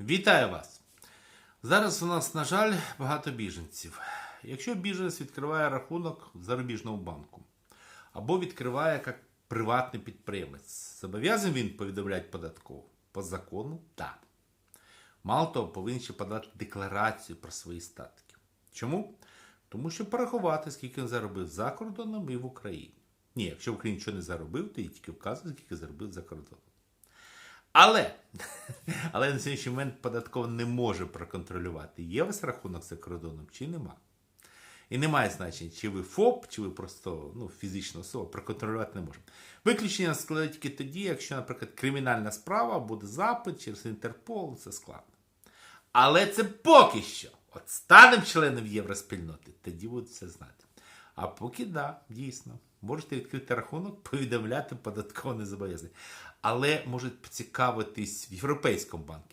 Вітаю вас! Зараз у нас, на жаль, багато біженців. Якщо біженець відкриває рахунок в зарубіжному банку або відкриває як приватний підприємець, зобов'язаний він повідомляти податкову? По закону так. Мало того, повинен ще подати декларацію про свої статки. Чому? Тому що порахувати, скільки він заробив за кордоном і в Україні. Ні, якщо в Україні нічого не заробив, то і тільки вказує, скільки заробив за кордоном. Але, але на сьогоднішній момент податково не може проконтролювати, є у вас рахунок за кордоном чи нема. І немає значення, чи ви ФОП, чи ви просто ну, фізична особа, проконтролювати не можемо. Виключення складає тільки тоді, якщо, наприклад, кримінальна справа буде запит через Інтерпол, це складно. Але це поки що. От станемо членом євроспільноти, тоді будуть все знати. А поки да, дійсно. Можете відкрити рахунок, повідомляти податково незобов'язаний. Але можуть поцікавитись в Європейському банку,